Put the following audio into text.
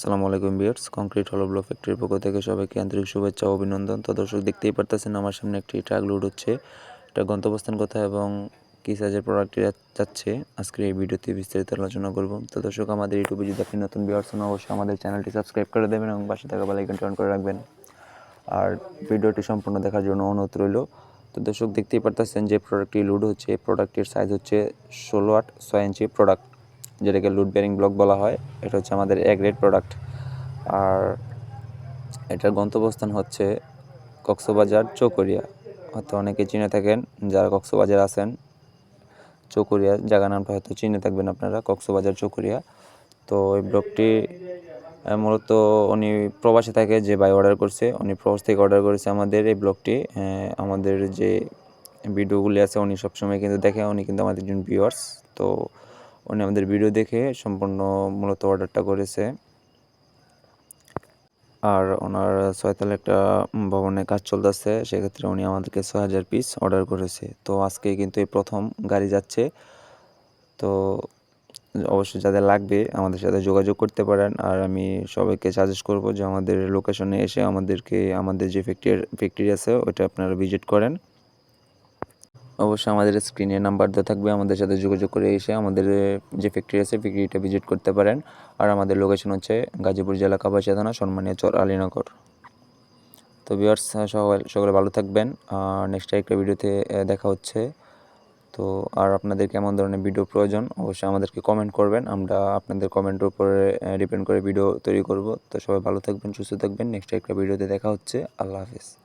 আসসালামু আলাইকুম বিয়ার্স কংক্রিট হলো ব্লক ফ্যাক্টরির পক্ষ থেকে সবাইকে আন্তরিক শুভেচ্ছা অভিনন্দন। তো দর্শক, দেখতেই পারতেছেন আমার সামনে একটি ট্রাক লোড হচ্ছে। এটা গন্তব্যস্থান কথা এবং কী সাইজের প্রোডাক্টটি যাচ্ছে? আজকের এই ভিডিওতে বিস্তারিত আলোচনা করব। তো দর্শক, আমাদের ইউটিউবে যদি আপনি নতুন বিয়ার্স হন, অবশ্যই আমাদের চ্যানেলটি সাবস্ক্রাইব করে দেবেন এবং পাশে থাকা বেলাইকনটি অন করে রাখবেন। আর ভিডিওটি সম্পূর্ণ দেখার জন্য অনুরোধ রইল। তো দর্শক, দেখতেই পারতেছেন যে প্রোডাক্টটি লোড হচ্ছে প্রোডাক্টটির সাইজ হচ্ছে ষোলো আট ছয় ইঞ্চি প্রোডাক্ট যেটাকে লুড বেয়ারিং ব্লক বলা হয়, এটা হচ্ছে আমাদের এ গ্রেড প্রোডাক্ট আর এটার গন্তব্যস্থান হচ্ছে কক্সবাজার, চৌকরিয়া। হয়তো অনেকে চিনে থাকেন, যারা কক্সবাজার আছেন, চৌকরিয়া জায়গা নামটা হয়তো চিনে থাকবেন আপনারা, কক্সবাজার, চৌকরিয়া। তো এই ব্লকটি মূলত উনি প্রবাসে থাকে, যে ভাই অর্ডার করছে, উনি প্রবাস থেকে অর্ডার করেছে আমাদের এই ব্লকটি আমাদের যে ভিডিওগুলি আছে, উনি সবসময় কিন্তু দেখে, উনি কিন্তু আমাদের একজন ভিউয়ার্স তো উনি আমাদের ভিডিও দেখে সম্পূর্ণ মূলত অর্ডারটা করেছে। আর ওনার ছয়তলা একটা ভবনে কাজ চলতেছে, সেক্ষেত্রে উনি আমাদেরকে ছয় হাজার পিস অর্ডার করেছে। তো আজকে কিন্তু এই প্রথম গাড়ি যাচ্ছে। তো অবশ্যই যাদের লাগবে আমাদের সাথে যোগাযোগ করতে পারেন। আর আমি সবাইকে সাজেস্ট করব যে আমাদের লোকেশনে এসে আমাদেরকে, আমাদের যে ফ্যাক্টরি ফ্যাক্টরি আছে, ওইটা আপনারা ভিজিট করেন। অবশ্যই আমাদের স্ক্রিনে নাম্বার দেওয়া থাকবে, আমাদের সাথে যোগাযোগ করে এসে আমাদের যে ফ্যাক্টরি আছে ফ্যাক্টরিটা ভিজিট করতে পারেন। আর আমাদের লোকেশন হচ্ছে গাজীপুর জেলা কাপাসিয়া থানা সম্মানীয় চর, আলীনগর। তো ভিউয়ার্স সকাল, সকলে ভালো থাকবেন। আর নেক্সট একটা ভিডিওতে দেখা হচ্ছে। তো আর আপনাদের কেমন ধরনের ভিডিও প্রয়োজন, অবশ্যই আমাদেরকে কমেন্ট করবেন। আমরা আপনাদের কমেন্টের উপরে ডিপেন্ড করে ভিডিও তৈরি করব। তো সবাই ভালো থাকবেন, সুস্থ থাকবেন। নেক্সট একটা ভিডিওতে দেখা হচ্ছে। আল্লাহ হাফিজ।